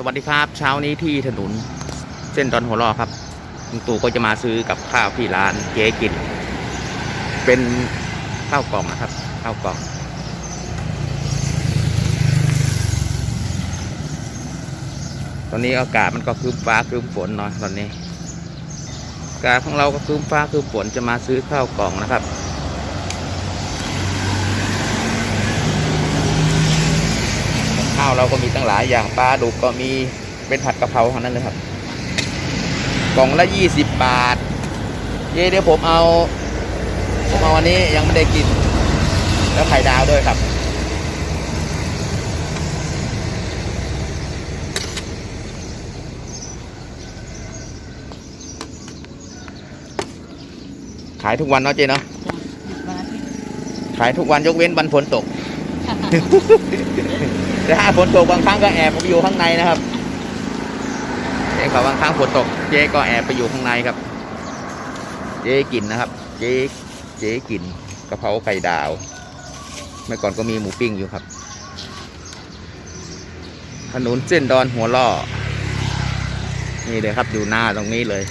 สวัสดีครับ เช้านี้ที่ถนนเส้นดอนหัวล่อครับลุงตู่ก็จะมาซื้อกับข้าวที่ร้านเจ๊กิน เป็นข้าวกล่องนะครับข้าวกล่องตอนนี้อากาศมันก็คืมฟ้าคืมฝนหน่อยตอนนี้อากาศของเราก็คืมฟ้าคืมฝนจะมาซื้อข้าวกล่องนะครับาวเราก็มีตั้งหลายอย่างปลาดุกก็มีเป็นผัดกะเพราเท่านั้นเลยครับ กล่องละยี่สิบบาท เย้เดี๋ยวผมเอาผมเอาวันนี้ยังไม่ได้กิน แล้วไข่ดาวด้วยครับ ขายทุกวันเนาะเจ๊เนาะจ้ะหยุดวันอาทิตย์ขายทุกวันยกเว้นวันฝนตก แต่ถ้าฝนตกบางครั้งก็แอบไปอยู่ข้างในนะครับเจ๊เขาบางครั้งฝนตกเจ๊ก็แอบไปอยู่ข้างในครับ เจ๊กินนะครับ เจ๊เจ๊กินกะเพราไข่ดาว เมื่อก่อนก็มีหมูปิ้งอยู่ครับ ถนนเส้นดอนหัวล่อ นี่เลยครับอยู่หน้าตรงนี้เลย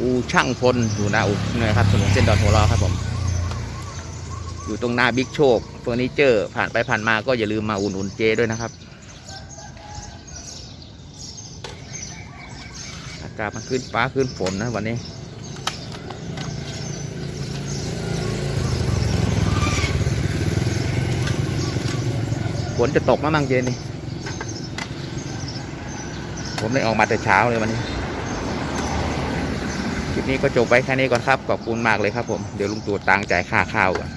อูช่างพลอยู่หน้าอูนี่ครับถนนเส้นดอนหัวล่อครับผม อยู่ตรงหน้าบิ๊กโชคเฟอร์นิเจอร์ ผ่านไปผ่านมาก็อย่าลืมมาอุดหนุนเจด้วยนะครับ อากาศมันขึ้นฟ้าขึ้นฝนนะวันนี้ฝนจะตกมามั่งเจนี่ ผมได้ออกมาแต่เช้าเลยวันนี้ คลิปนี้ก็จบไปแค่นี้ก่อนครับ ขอบคุณมากเลยครับผม เดี๋ยวลุงตู่ตังจ่ายค่าข้าวก่อน